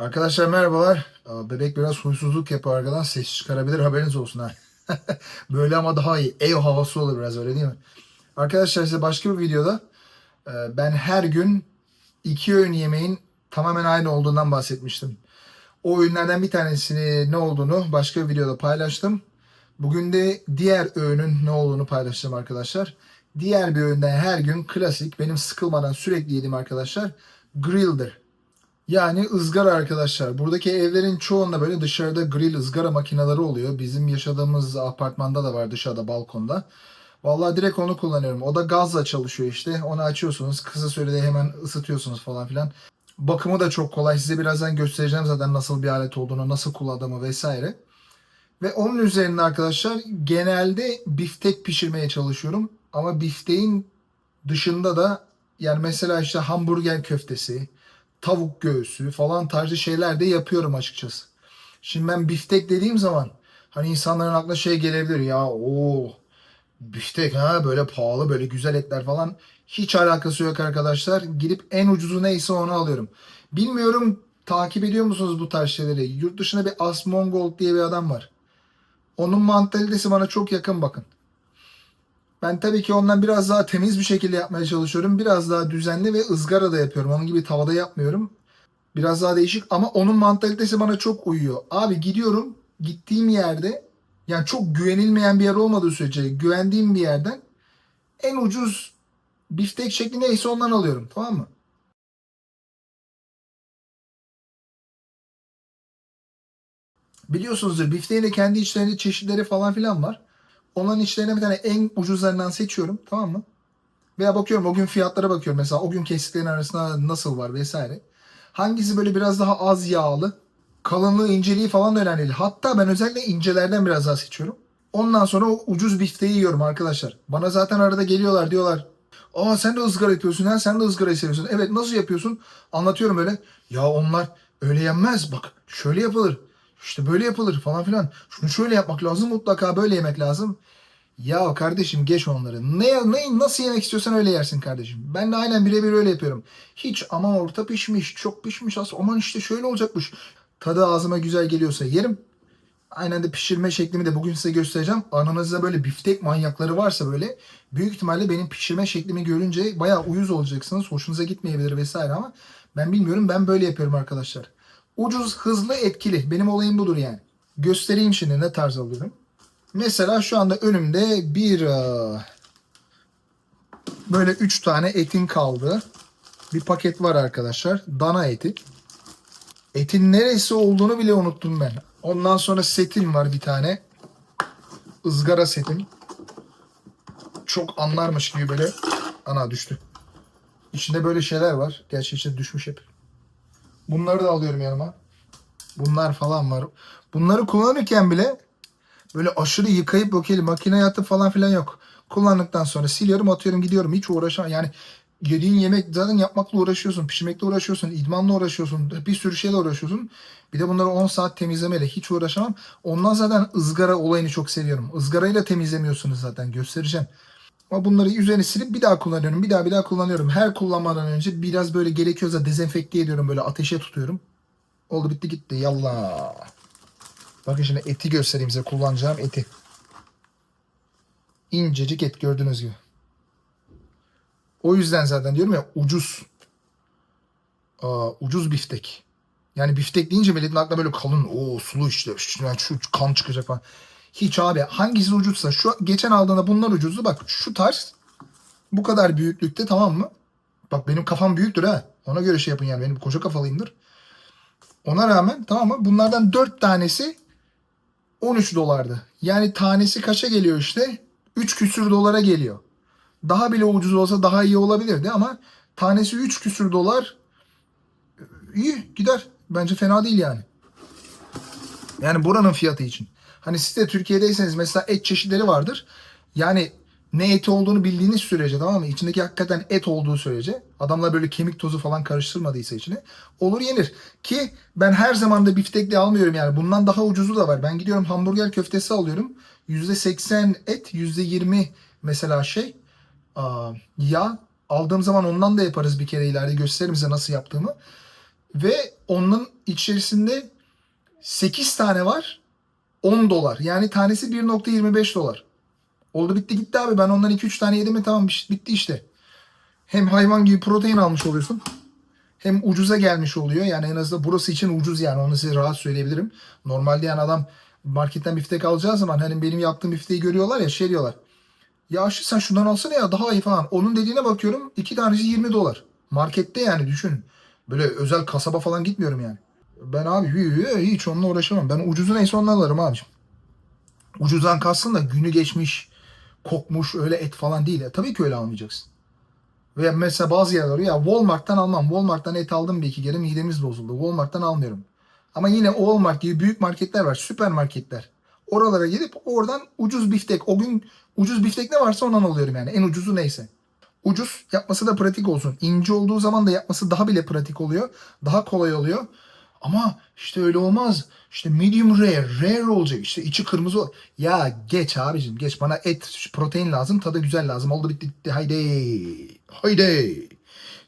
Arkadaşlar merhabalar. Bebek biraz huysuzluk yapıyor arkadan. Ses çıkarabilir haberiniz olsun ha. Böyle ama daha iyi. Ev havası olur biraz öyle değil mi? Arkadaşlar size başka bir videoda e, ben her gün iki öğün yemeğin tamamen aynı olduğundan bahsetmiştim. O öğünlerden bir tanesini ne olduğunu başka bir videoda paylaştım. Bugün de diğer öğünün ne olduğunu paylaşacağım arkadaşlar. Diğer bir öğünden her gün klasik benim sıkılmadan sürekli yediğim arkadaşlar grill'dir. Yani ızgara arkadaşlar. Buradaki evlerin çoğunda böyle dışarıda grill ızgara makineleri oluyor. Bizim yaşadığımız apartmanda da var dışarıda balkonda. Vallahi direkt onu kullanıyorum. O da gazla çalışıyor işte. Onu açıyorsunuz. Kısa sürede hemen ısıtıyorsunuz falan filan. Bakımı da çok kolay. Size birazdan göstereceğim zaten nasıl bir alet olduğunu, nasıl kullandığımı vesaire. Ve onun üzerine arkadaşlar genelde biftek pişirmeye çalışıyorum. Ama bifteğin dışında da yani mesela işte hamburger köftesi, tavuk göğsü falan tarzı şeyler de yapıyorum açıkçası. Şimdi ben biftek dediğim zaman hani insanların aklına şey gelebilir ya o biftek ha böyle pahalı böyle güzel etler falan hiç alakası yok arkadaşlar. Gidip en ucuzu neyse onu alıyorum. Bilmiyorum takip ediyor musunuz bu tarz şeyleri? Yurt dışında bir Asmongold diye bir adam var. Onun mantalitesi bana çok yakın bakın. Ben tabii ki ondan biraz daha temiz bir şekilde yapmaya çalışıyorum. Biraz daha düzenli ve ızgara da yapıyorum. Onun gibi tavada yapmıyorum. Biraz daha değişik ama onun mantalitesi bana çok uyuyor. Abi gidiyorum gittiğim yerde yani çok güvenilmeyen bir yer olmadığı sürece güvendiğim bir yerden en ucuz biftek şekli neyse ondan alıyorum. Tamam mı? Biliyorsunuzdur bifteğin de kendi içlerinde çeşitleri falan filan var. Onların içlerine bir tane en ucuzlarından seçiyorum. Tamam mı? Veya bakıyorum o gün fiyatlara bakıyorum. Mesela o gün kestiklerin arasında nasıl var vesaire. Hangisi böyle biraz daha az yağlı. Kalınlığı, inceliği falan da önemli değil. Hatta ben özellikle incelerden biraz daha seçiyorum. Ondan sonra o ucuz bifteği yiyorum arkadaşlar. Bana zaten arada geliyorlar diyorlar. Aa sen de ızgara yapıyorsun ha sen de ızgarayı seviyorsun. Evet nasıl yapıyorsun? Anlatıyorum öyle. Ya onlar öyle yenmez bak şöyle yapılır. İşte böyle yapılır falan filan. Şunu şöyle yapmak lazım mutlaka böyle yemek lazım. Ya kardeşim geç onları. Ne, ne nasıl yemek istiyorsan öyle yersin kardeşim. Ben de aynen birebir öyle yapıyorum. Hiç aman orta pişmiş, çok pişmiş az. Aman işte şöyle olacakmış. Tadı ağzıma güzel geliyorsa yerim. Aynen de pişirme şeklimi de bugün size göstereceğim. Aranızda böyle biftek manyakları varsa böyle büyük ihtimalle benim pişirme şeklimi görünce bayağı uyuz olacaksınız. Hoşunuza gitmeyebilir vesaire ama ben bilmiyorum. Ben böyle yapıyorum arkadaşlar. Ucuz, hızlı, etkili. Benim olayım budur yani. Göstereyim şimdi ne tarz alıyorum. Mesela şu anda önümde bir e, böyle 3 tane etin kaldığı bir paket var arkadaşlar. Dana eti. Etin neresi olduğunu bile unuttum ben. Ondan sonra setim var bir tane. ızgara setim. Çok anlarmış gibi böyle. Ana düştü. İçinde böyle şeyler var. Gerçi içinde düşmüş hep. Bunları da alıyorum yanıma. Bunlar falan var. Bunları kullanırken bile böyle aşırı yıkayıp böyle makineye atıp falan filan yok. Kullandıktan sonra siliyorum atıyorum gidiyorum. Hiç uğraşamam. Yani yediğin yemek zaten yapmakla uğraşıyorsun. Pişirmekle uğraşıyorsun. idmanla uğraşıyorsun. Bir sürü şeyle uğraşıyorsun. Bir de bunları 10 saat temizlemeyle hiç uğraşamam. Ondan zaten ızgara olayını çok seviyorum. Izgarayla temizlemiyorsunuz zaten. Göstereceğim. Ama bunları üzerine silip bir daha kullanıyorum. Bir daha bir daha kullanıyorum. Her kullanmadan önce biraz böyle gerekiyorsa dezenfekte ediyorum. Böyle ateşe tutuyorum. Oldu bitti gitti. Yallah. Bakın şimdi eti göstereyim size. Kullanacağım eti. İncecik et gördüğünüz gibi. O yüzden zaten diyorum ya ucuz. Aa, ucuz biftek. Yani biftek deyince milletin aklına böyle kalın o sulu işte yani şu kan çıkacak falan. Hiç abi hangisi ucuzsa şu geçen aldığında bunlar ucuzdu bak şu tarz bu kadar büyüklükte tamam mı? Bak benim kafam büyüktür ha. Ona göre şey yapın yani benim koca kafalıyımdır. Ona rağmen tamam mı? Bunlardan 4 tanesi 13 dolardı. Yani tanesi kaça geliyor işte? 3 küsür dolara geliyor. Daha bile ucuz olsa daha iyi olabilirdi ama tanesi 3 küsür dolar iyi gider. Bence fena değil yani. Yani buranın fiyatı için. Hani siz de Türkiye'deyseniz mesela et çeşitleri vardır. Yani ne eti olduğunu bildiğiniz sürece tamam mı? İçindeki hakikaten et olduğu sürece adamlar böyle kemik tozu falan karıştırmadıysa içine olur yenir. Ki ben her zaman da biftekli almıyorum yani. Bundan daha ucuzu da var. Ben gidiyorum hamburger köftesi alıyorum. %80 et, %20 mesela şey yağ. Aldığım zaman ondan da yaparız bir kere ileride gösteririm size nasıl yaptığımı. Ve onun içerisinde 8 tane var. 10 dolar. Yani tanesi 1.25 dolar. Oldu bitti gitti abi. Ben ondan 2-3 tane yedim mi tamam bitti işte. Hem hayvan gibi protein almış oluyorsun. Hem ucuza gelmiş oluyor. Yani en azından burası için ucuz yani. Onu size rahat söyleyebilirim. Normalde yani adam marketten biftek alacağı zaman hani benim yaptığım bifteği görüyorlar ya şey diyorlar. Ya Aşı sen şundan alsana ya daha iyi falan. Onun dediğine bakıyorum iki tanesi 20 dolar. Markette yani düşün. Böyle özel kasaba falan gitmiyorum yani. Ben abi hiç onunla uğraşamam. Ben ucuzu neyse ondan alırım abicim. Ucuzdan kalsın da günü geçmiş, kokmuş öyle et falan değil. Ya. Tabii ki öyle almayacaksın. Veya mesela bazı yerler ya Walmart'tan almam. Walmart'tan et aldım bir iki kere midemiz bozuldu. Walmart'tan almıyorum. Ama yine Walmart gibi büyük marketler var. Süpermarketler. Oralara gidip oradan ucuz biftek. O gün ucuz biftek ne varsa ondan alıyorum yani. En ucuzu neyse. Ucuz yapması da pratik olsun. İnce olduğu zaman da yapması daha bile pratik oluyor. Daha kolay oluyor. Ama işte öyle olmaz. İşte medium rare, rare olacak. İşte içi kırmızı. Ya geç abicim geç. Bana et, protein lazım. Tadı güzel lazım. Oldu bitti bitti. Haydi. Haydi.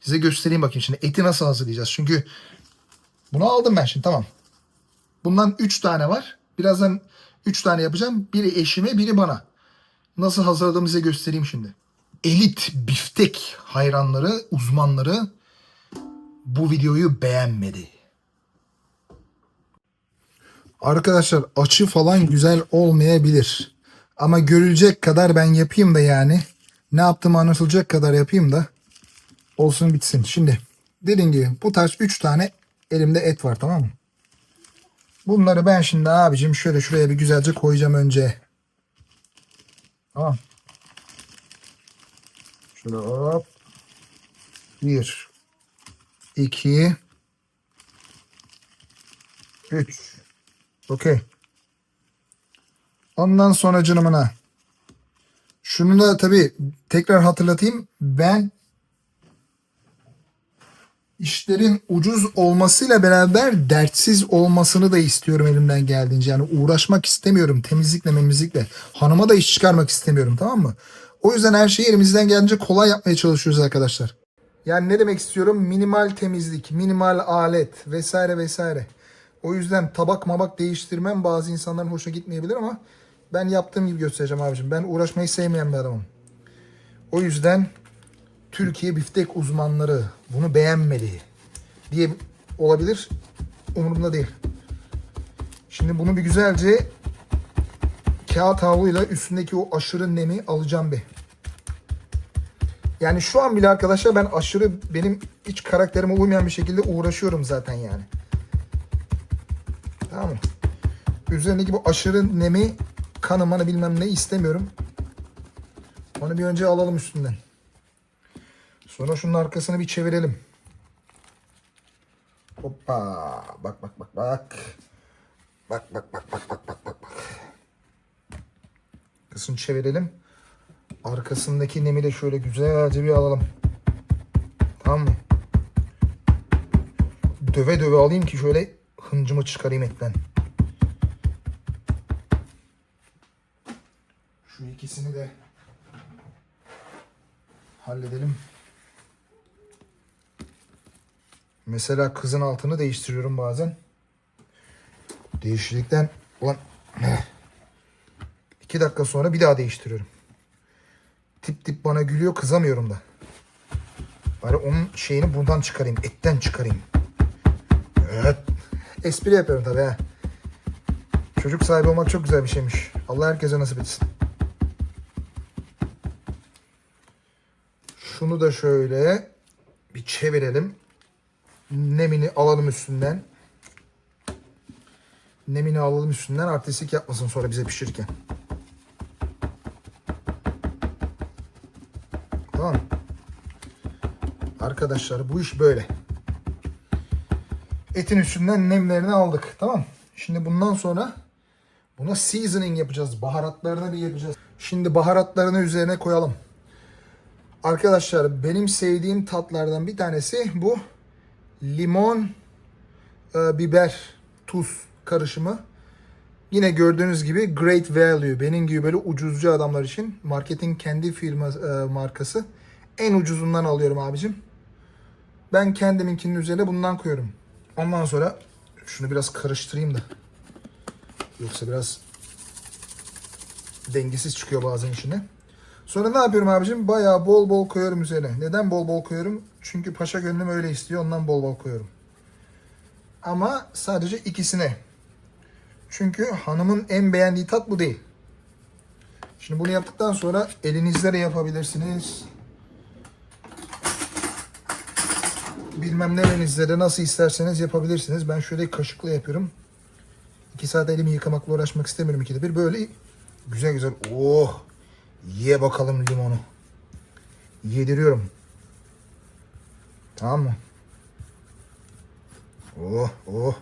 Size göstereyim bakayım şimdi. Eti nasıl hazırlayacağız? Çünkü bunu aldım ben şimdi tamam. Bundan 3 tane var. Birazdan 3 tane yapacağım. Biri eşime, biri bana. Nasıl hazırladığımı size göstereyim şimdi. Elit biftek hayranları, uzmanları bu videoyu beğenmedi. Arkadaşlar açı falan güzel olmayabilir. Ama görülecek kadar ben yapayım da yani. Ne yaptığımı anlatılacak kadar yapayım da olsun bitsin. Şimdi dediğim gibi bu tarz 3 tane elimde et var tamam mı? Bunları ben şimdi abicim şöyle şuraya bir güzelce koyacağım önce. Tamam. Şöyle hop. Bir. iki, Üç. Okey. Ondan sonra canımına. Şunu da tabii tekrar hatırlatayım. Ben işlerin ucuz olmasıyla beraber dertsiz olmasını da istiyorum elimden geldiğince. Yani uğraşmak istemiyorum temizlikle memizlikle. Hanıma da iş çıkarmak istemiyorum tamam mı? O yüzden her şeyi elimizden geldiğince kolay yapmaya çalışıyoruz arkadaşlar. Yani ne demek istiyorum? Minimal temizlik, minimal alet vesaire vesaire. O yüzden tabak mabak değiştirmem bazı insanların hoşuna gitmeyebilir ama ben yaptığım gibi göstereceğim abicim. Ben uğraşmayı sevmeyen bir adamım. O yüzden Türkiye biftek uzmanları bunu beğenmedi diye olabilir. Umurumda değil. Şimdi bunu bir güzelce kağıt havluyla üstündeki o aşırı nemi alacağım bir. Yani şu an bile arkadaşlar ben aşırı benim hiç karakterime uymayan bir şekilde uğraşıyorum zaten yani. Tamam mı? Üzerindeki bu aşırı nemi kanımanı bilmem ne istemiyorum. Onu bir önce alalım üstünden. Sonra şunun arkasını bir çevirelim. Hoppa. Bak bak bak bak. Bak bak bak bak bak bak bak. Arkasını çevirelim. Arkasındaki nemi de şöyle güzelce bir alalım. Tamam mı? Döve döve alayım ki şöyle hıncımı çıkarayım etten. Şu ikisini de halledelim. Mesela kızın altını değiştiriyorum bazen. Değiştirdikten ulan iki dakika sonra bir daha değiştiriyorum. Tip tip bana gülüyor kızamıyorum da. Bari onun şeyini buradan çıkarayım. Etten çıkarayım. Evet. Espri yapıyorum tabii ha. Çocuk sahibi olmak çok güzel bir şeymiş. Allah herkese nasip etsin. Şunu da şöyle bir çevirelim. Nemini alalım üstünden. Nemini alalım üstünden artistik yapmasın sonra bize pişirirken. Tamam. Arkadaşlar bu iş böyle. Etin üstünden nemlerini aldık. Tamam. Şimdi bundan sonra buna seasoning yapacağız. Baharatlarını bir yapacağız. Şimdi baharatlarını üzerine koyalım. Arkadaşlar benim sevdiğim tatlardan bir tanesi bu limon, e, biber, tuz karışımı. Yine gördüğünüz gibi great value. Benim gibi böyle ucuzcu adamlar için marketin kendi firma e, markası. En ucuzundan alıyorum abicim. Ben kendiminkinin üzerine bundan koyuyorum. Ondan sonra şunu biraz karıştırayım da. Yoksa biraz dengesiz çıkıyor bazen içine. Sonra ne yapıyorum abicim? Bayağı bol bol koyuyorum üzerine. Neden bol bol koyuyorum? Çünkü paşa gönlüm öyle istiyor. Ondan bol bol koyuyorum. Ama sadece ikisine. Çünkü hanımın en beğendiği tat bu değil. Şimdi bunu yaptıktan sonra elinizle de yapabilirsiniz. Bilmem nerenizle de nasıl isterseniz yapabilirsiniz. Ben şöyle kaşıkla yapıyorum. İki saat elimi yıkamakla uğraşmak istemiyorum ikide bir. Böyle güzel güzel. Oh! Ye bakalım limonu. Yediriyorum. Tamam mı? Oh oh.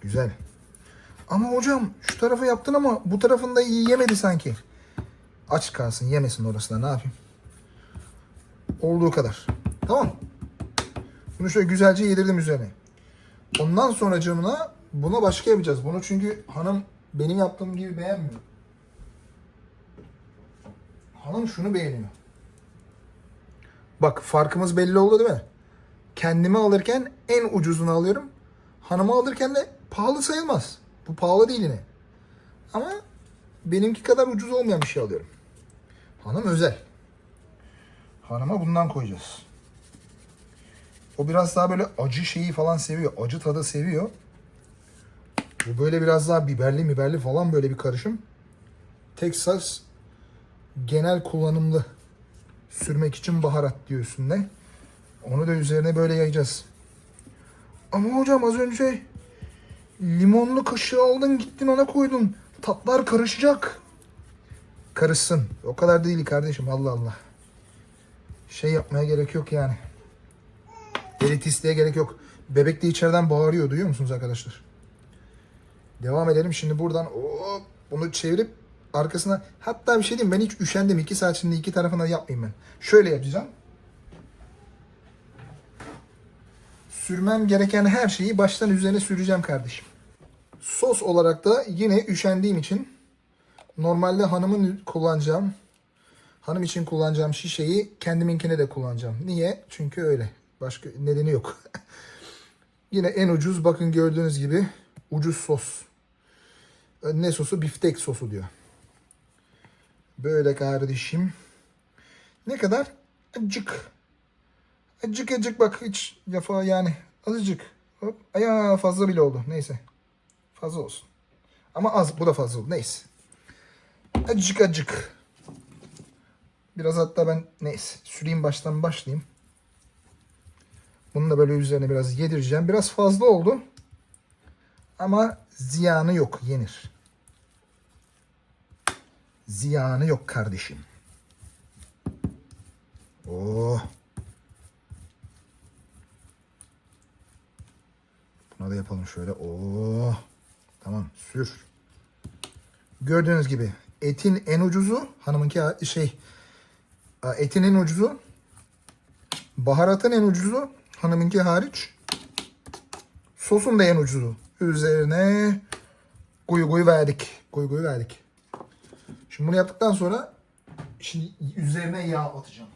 Güzel. Ama hocam şu tarafa yaptın ama bu tarafında iyi yemedi sanki. Aç kalsın yemesin orası da ne yapayım. Olduğu kadar. Tamam. Bunu şöyle güzelce yedirdim üzerine. Ondan sonra camına buna başka yapacağız. Bunu çünkü hanım benim yaptığım gibi beğenmiyor. Hanım şunu beğeniyor. Bak farkımız belli oldu değil mi? Kendime alırken en ucuzunu alıyorum. Hanıma alırken de pahalı sayılmaz. Bu pahalı değil yine. Ama benimki kadar ucuz olmayan bir şey alıyorum. Hanım özel. Hanıma bundan koyacağız. O biraz daha böyle acı şeyi falan seviyor. Acı tadı seviyor. Bu böyle biraz daha biberli biberli falan böyle bir karışım. Texas genel kullanımlı sürmek için baharat diyor üstünde. Onu da üzerine böyle yayacağız. Ama hocam az önce limonlu kaşığı aldın gittin ona koydun. Tatlar karışacak. Karışsın. O kadar değil kardeşim Allah Allah. Şey yapmaya gerek yok yani. Elitistliğe gerek yok. Bebek de içeriden bağırıyor duyuyor musunuz arkadaşlar? Devam edelim şimdi buradan hop, bunu çevirip arkasına hatta bir şey diyeyim ben hiç üşendim iki saat şimdi iki tarafına yapmayayım ben. Şöyle yapacağım. Sürmem gereken her şeyi baştan üzerine süreceğim kardeşim. Sos olarak da yine üşendiğim için normalde hanımın kullanacağım hanım için kullanacağım şişeyi kendiminkine de kullanacağım. Niye? Çünkü öyle. Başka nedeni yok. yine en ucuz bakın gördüğünüz gibi ucuz sos. Ne sosu? Biftek sosu diyor. Böyle kardeşim. Ne kadar? Acık. Acık acık bak hiç yafa yani azıcık. Hop. Aya fazla bile oldu. Neyse. Fazla olsun. Ama az. Bu da fazla oldu. Neyse. Acık acık. Biraz hatta ben neyse süreyim baştan başlayayım. Bunu da böyle üzerine biraz yedireceğim. Biraz fazla oldu. Ama ziyanı yok. Yenir. Ziyanı yok kardeşim. Oh. Buna da yapalım şöyle. Oh. Tamam sür. Gördüğünüz gibi etin en ucuzu hanımınki şey etin en ucuzu baharatın en ucuzu hanımınki hariç sosun da en ucuzu. Üzerine kuyu kuyu verdik. Kuyu kuyu verdik. Şimdi bunu yaptıktan sonra şimdi üzerine yağ atacağım.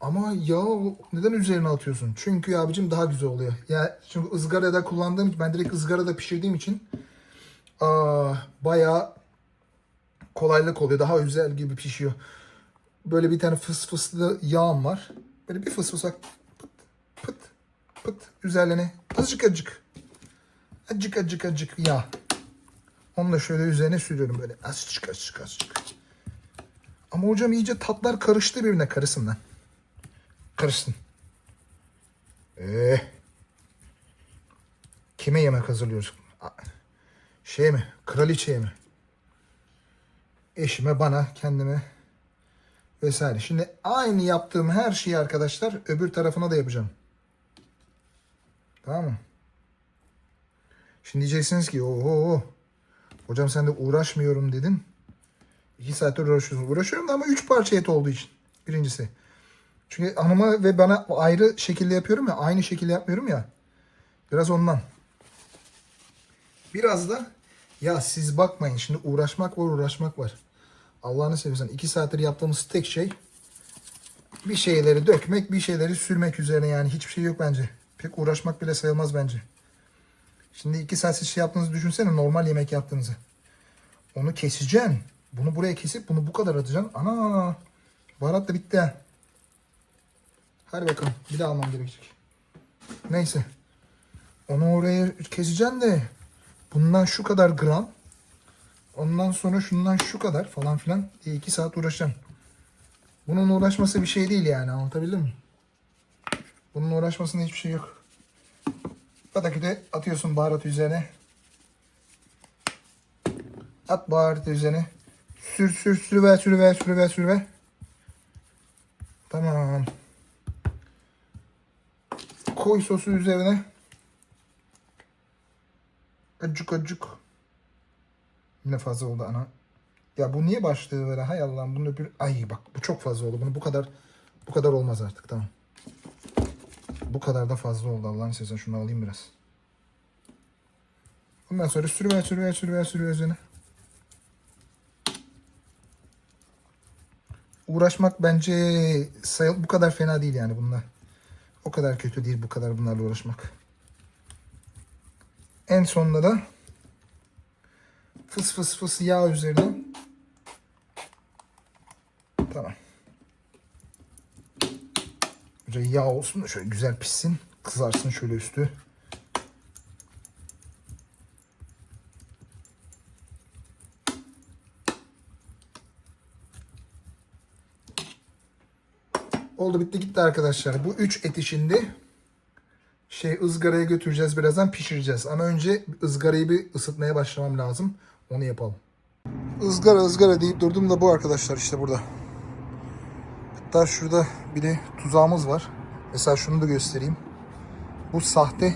Ama yağ neden üzerine atıyorsun? Çünkü abicim daha güzel oluyor. Ya çünkü ızgarada kullandığım ben direkt ızgarada pişirdiğim için aa, bayağı kolaylık oluyor. Daha güzel gibi pişiyor. Böyle bir tane fıs fıslı yağım var. Böyle bir fıs fısak pıt pıt pıt üzerine azıcık azıcık azıcık azıcık azıcık yağ. Onu da şöyle üzerine sürüyorum böyle azıcık azıcık azıcık. Ama hocam iyice tatlar karıştı birbirine karısın lan. Karışsın. Ee, kime yemek hazırlıyoruz? Şey mi? Kraliçeye mi? Eşime, bana, kendime vesaire. Şimdi aynı yaptığım her şeyi arkadaşlar öbür tarafına da yapacağım. Tamam mı? Şimdi diyeceksiniz ki oho hocam sen de uğraşmıyorum dedin. İki saattir uğraşıyorsun. Uğraşıyorum da ama üç parça et olduğu için. Birincisi. Çünkü hanıma ve bana ayrı şekilde yapıyorum ya. Aynı şekilde yapmıyorum ya. Biraz ondan. Biraz da ya siz bakmayın şimdi uğraşmak var uğraşmak var. Allah'ını seversen iki saattir yaptığımız tek şey bir şeyleri dökmek bir şeyleri sürmek üzerine yani hiçbir şey yok bence. Pek uğraşmak bile sayılmaz bence. Şimdi iki saat siz şey yaptığınızı düşünsene normal yemek yaptığınızı. Onu keseceksin. Bunu buraya kesip bunu bu kadar atacaksın. Ana baharat da bitti ha. Hadi bakalım bir daha almam gerekecek. Neyse. Onu oraya keseceksin de bundan şu kadar gram ondan sonra şundan şu kadar falan filan diye iki saat uğraşacaksın. Bunun uğraşması bir şey değil yani anlatabildim mi? Bunun uğraşmasında hiçbir şey yok. Pataküte atıyorsun baharat üzerine. At baharatı üzerine. Sür sür sürüver sürüver sürüver sürüver. Tamam. Koy sosu üzerine. Acık acık. Ne fazla oldu ana. Ya bu niye başlığı böyle? Hay Allah'ım bunu bir... Ay bak bu çok fazla oldu. Bunu bu kadar bu kadar olmaz artık tamam. Bu kadar da fazla oldu Allah'ın sesine. Şunu alayım biraz. Ondan sonra sürüver sürüver sürüver sürüver üzerine. Uğraşmak bence sayı, bu kadar fena değil yani bunlar. O kadar kötü değil bu kadar bunlarla uğraşmak. En sonunda da fıs fıs fıs yağ üzerine. Tamam. Böyle yağ olsun da şöyle güzel pişsin. Kızarsın şöyle üstü. Oldu bitti gitti arkadaşlar. Bu üç eti şimdi şey ızgaraya götüreceğiz birazdan pişireceğiz. Ama önce ızgarayı bir ısıtmaya başlamam lazım. Onu yapalım. Izgara ızgara deyip durdum da bu arkadaşlar işte burada. Hatta şurada bir de tuzağımız var. Mesela şunu da göstereyim. Bu sahte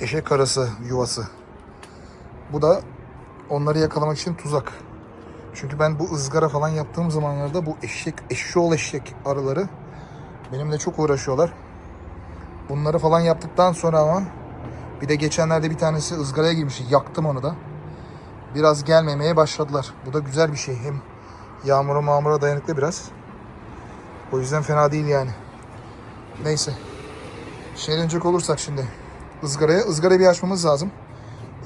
eşek arası yuvası. Bu da onları yakalamak için tuzak. Çünkü ben bu ızgara falan yaptığım zamanlarda bu eşek, eşşoğlu eşek arıları benimle çok uğraşıyorlar. Bunları falan yaptıktan sonra ama bir de geçenlerde bir tanesi ızgaraya girmiş. Yaktım onu da. Biraz gelmemeye başladılar. Bu da güzel bir şey. Hem yağmura mağmura dayanıklı biraz. O yüzden fena değil yani. Neyse. Şey dönecek olursak şimdi. ızgaraya. ızgarayı bir açmamız lazım.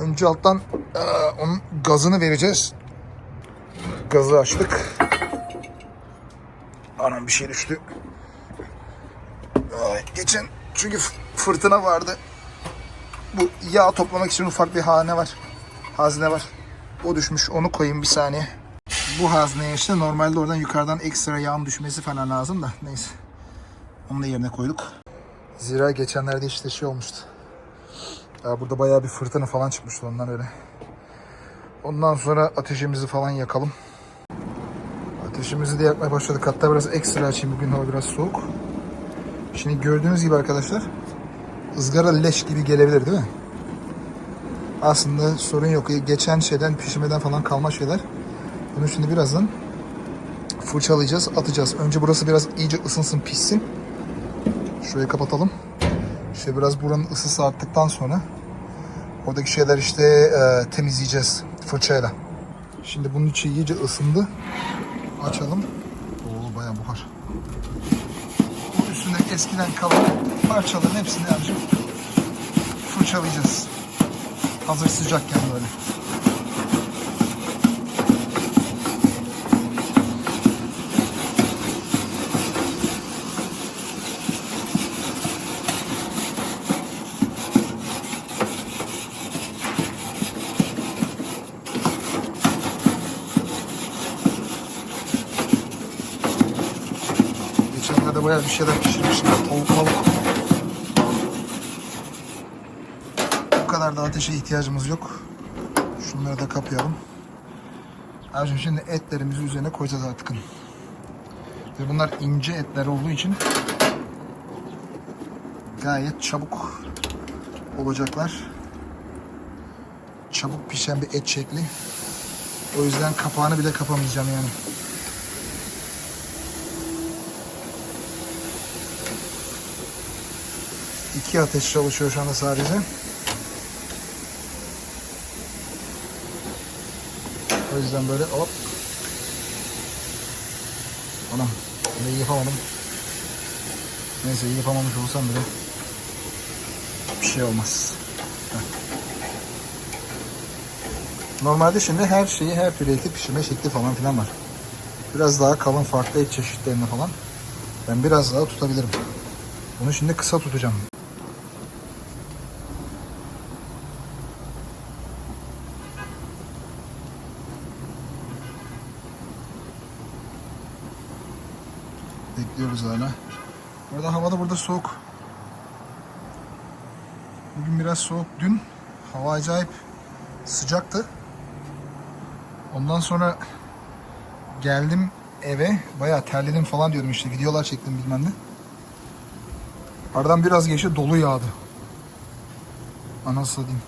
Önce alttan eee, onun gazını vereceğiz. Gazı açtık. Anam bir şey düştü. Ay, geçen çünkü fırtına vardı. Bu yağ toplamak için ufak bir hane var. Hazne var. O düşmüş. Onu koyayım bir saniye. Bu hazneye işte normalde oradan yukarıdan ekstra yağın düşmesi falan lazım da neyse. Onu da yerine koyduk. Zira geçenlerde işte şey olmuştu. Ya burada bayağı bir fırtına falan çıkmıştı ondan öyle. Ondan sonra ateşimizi falan yakalım. Ateşimizi de yakmaya başladık. Hatta biraz ekstra açayım bugün hava biraz soğuk. Şimdi gördüğünüz gibi arkadaşlar ızgara leş gibi gelebilir değil mi? Aslında sorun yok. Geçen şeyden pişirmeden falan kalma şeyler. Bunu şimdi birazdan fırçalayacağız, atacağız. Önce burası biraz iyice ısınsın, pişsin. Şurayı kapatalım. İşte biraz buranın ısısı arttıktan sonra oradaki şeyler işte e, temizleyeceğiz fırçayla. Şimdi bunun içi iyice ısındı. Açalım. Oo bayağı buhar. Bu üstünde eskiden kalan parçaların hepsini önce fırçalayacağız. Hazır sıcakken böyle. Geçenlerde bayağı bir şeyler pişirmiştim. Tavuk da ateşe ihtiyacımız yok. Şunları da kapayalım. Abicim şimdi etlerimizi üzerine koyacağız artık. Ve bunlar ince etler olduğu için gayet çabuk olacaklar. Çabuk pişen bir et şekli. O yüzden kapağını bile kapamayacağım yani. İki ateş çalışıyor şu anda sadece. Yüzden böyle hop. Anam. Bunu iyi yapamadım. Neyse iyi yapamamış olsam bile. Hiçbir şey olmaz. Normalde şimdi her şeyi, her türlü pişirme şekli falan filan var. Biraz daha kalın farklı et çeşitlerini falan. Ben biraz daha tutabilirim. Bunu şimdi kısa tutacağım. Bekliyoruz hala. Burada hava da burada soğuk. Bugün biraz soğuk. Dün hava acayip sıcaktı. Ondan sonra geldim eve. Bayağı terledim falan diyordum işte. Videolar çektim bilmem ne. Aradan biraz geçti dolu yağdı. Anasını satayım.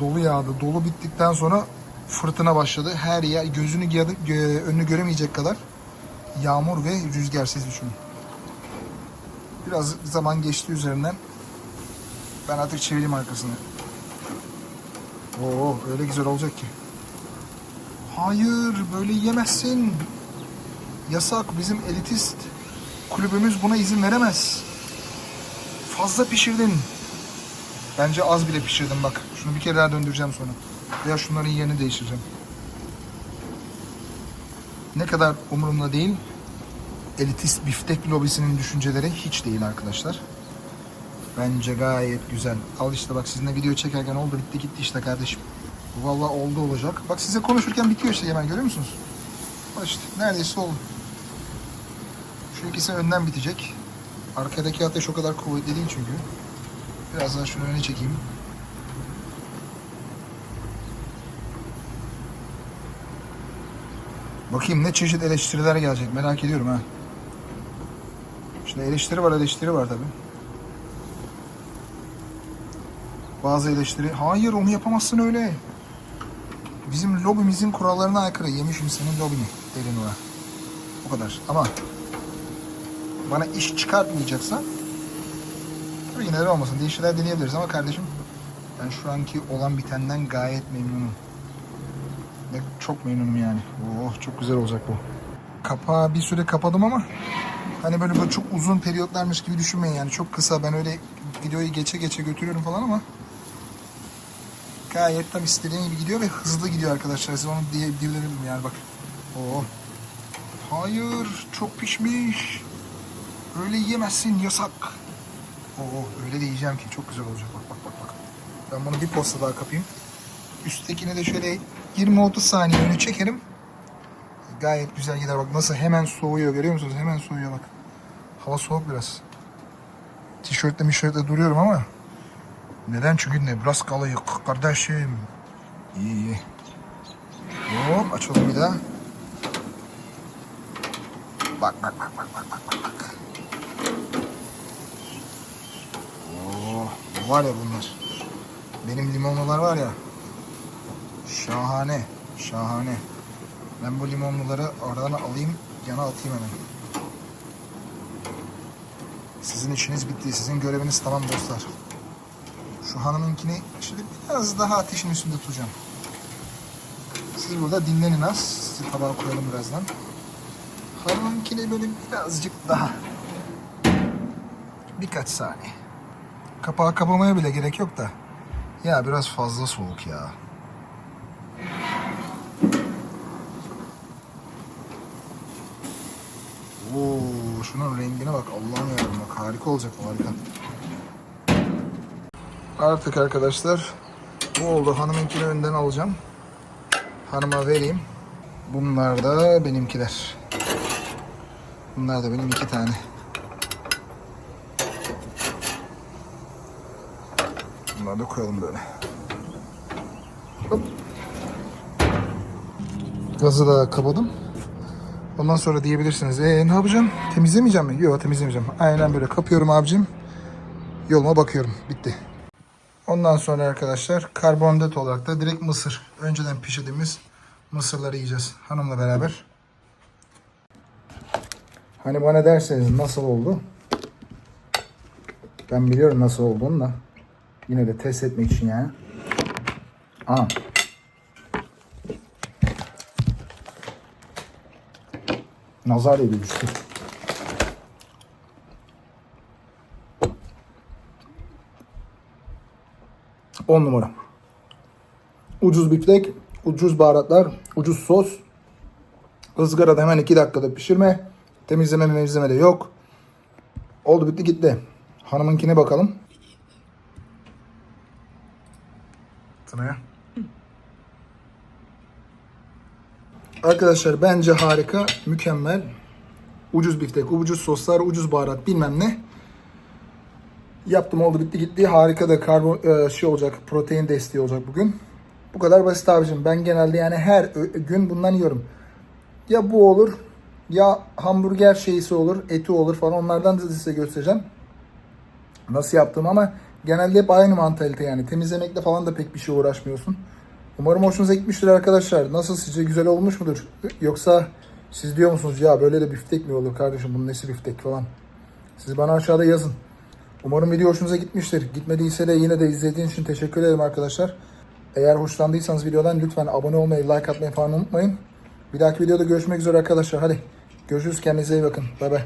Dolu yağdı. Dolu bittikten sonra fırtına başladı. Her yer gözünü gö- gö- önünü göremeyecek kadar yağmur ve rüzgarsız düşün. Biraz zaman geçti üzerinden. Ben artık çevireyim arkasını. Oo öyle güzel olacak ki. Hayır böyle yiyemezsin. Yasak bizim elitist kulübümüz buna izin veremez. Fazla pişirdin. Bence az bile pişirdim bak. Şunu bir kere daha döndüreceğim sonra. Veya şunların yerini değiştireceğim. Ne kadar umurumda değil. Elitist biftek lobisinin düşünceleri hiç değil arkadaşlar. Bence gayet güzel. Al işte bak sizinle video çekerken oldu bitti gitti işte kardeşim. Bu Vallahi oldu olacak. Bak size konuşurken bitiyor işte hemen görüyor musunuz? Bak işte neredeyse oldu. Şu ikisi önden bitecek. Arkadaki ateş o kadar kuvvetli değil çünkü. Biraz daha şunu öne çekeyim. Bakayım ne çeşit eleştiriler gelecek merak ediyorum ha. Şimdi eleştiri var eleştiri var tabi. Bazı eleştiri hayır onu yapamazsın öyle. Bizim lobimizin kurallarına aykırı. Yemişim senin lobini derin var. O kadar ama bana iş çıkartmayacaksa yine de olmasın. Değişik şeyler deneyebiliriz ama kardeşim ben şu anki olan bitenden gayet memnunum. Çok memnunum yani. Oh çok güzel olacak bu. Kapağı bir süre kapadım ama hani böyle, böyle çok uzun periyotlarmış gibi düşünmeyin yani. Çok kısa ben öyle videoyu geçe geçe götürüyorum falan ama gayet tam istediğim gibi gidiyor ve hızlı gidiyor arkadaşlar. Size onu diye diyebilirim yani bak. Oh. Hayır çok pişmiş. Öyle yiyemezsin yasak. Oo öyle de yiyeceğim ki çok güzel olacak bak bak bak bak. Ben bunu bir posta daha kapayım. Üsttekini de şöyle 20-30 saniye öne çekerim. Gayet güzel gider bak nasıl hemen soğuyor görüyor musunuz? Hemen soğuyor bak. Hava soğuk biraz. Tişörtle mişörtle duruyorum ama neden? Çünkü Nebraska'lıyık kardeşim. İyi iyi. Hop açalım bir daha. Bak bak bak bak bak bak bak. Oo, var ya bunlar. Benim limonlular var ya. Şahane. Şahane. Ben bu limonluları aradan alayım, yana atayım hemen. Sizin işiniz bitti. Sizin göreviniz tamam dostlar. Şu hanımınkini şimdi biraz daha ateşin üstünde tutacağım. Siz burada dinlenin az. Sizi tabağa koyalım birazdan. Hanımınkini böyle birazcık daha. Birkaç saniye. Kapağı kapamaya bile gerek yok da. Ya biraz fazla soğuk ya. Oo, şunun rengine bak Allah'ım yarabbim bak harika olacak harika. Artık arkadaşlar bu oldu. Hanımınkini önden alacağım. Hanıma vereyim. Bunlar da benimkiler. Bunlar da benim iki tane. Bunları da koyalım böyle. Hop. Gazı da kapadım. Ondan sonra diyebilirsiniz. E ne yapacağım? Temizlemeyeceğim mi? Yok temizlemeyeceğim. Aynen böyle kapıyorum abicim. Yoluma bakıyorum. Bitti. Ondan sonra arkadaşlar karbonhidrat olarak da direkt mısır. Önceden pişirdiğimiz mısırları yiyeceğiz hanımla beraber. Hani bana derseniz nasıl oldu? Ben biliyorum nasıl olduğunu da. Yine de test etmek için yani. Aa. Nazar yedi. On numara. Ucuz biftek, ucuz baharatlar, ucuz sos. Izgarada hemen 2 dakikada pişirme. Temizleme temizleme de yok. Oldu bitti gitti. Hanımınkine bakalım. Tınaya. Arkadaşlar bence harika, mükemmel. Ucuz biftek, ucuz soslar, ucuz baharat bilmem ne. Yaptım oldu bitti gitti. Harika da karbon e, şey olacak, protein desteği olacak bugün. Bu kadar basit abicim. Ben genelde yani her gün bundan yiyorum. Ya bu olur, ya hamburger şeysi olur, eti olur falan. Onlardan da size göstereceğim. Nasıl yaptığımı ama genelde hep aynı mantalite yani. Temizlemekle falan da pek bir şey uğraşmıyorsun. Umarım hoşunuza gitmiştir arkadaşlar. Nasıl sizce güzel olmuş mudur? Yoksa siz diyor musunuz ya böyle de biftek mi olur kardeşim bunun nesi biftek falan. Siz bana aşağıda yazın. Umarım video hoşunuza gitmiştir. Gitmediyse de yine de izlediğiniz için teşekkür ederim arkadaşlar. Eğer hoşlandıysanız videodan lütfen abone olmayı, like atmayı falan unutmayın. Bir dahaki videoda görüşmek üzere arkadaşlar. Hadi görüşürüz. Kendinize iyi bakın. Bay bay.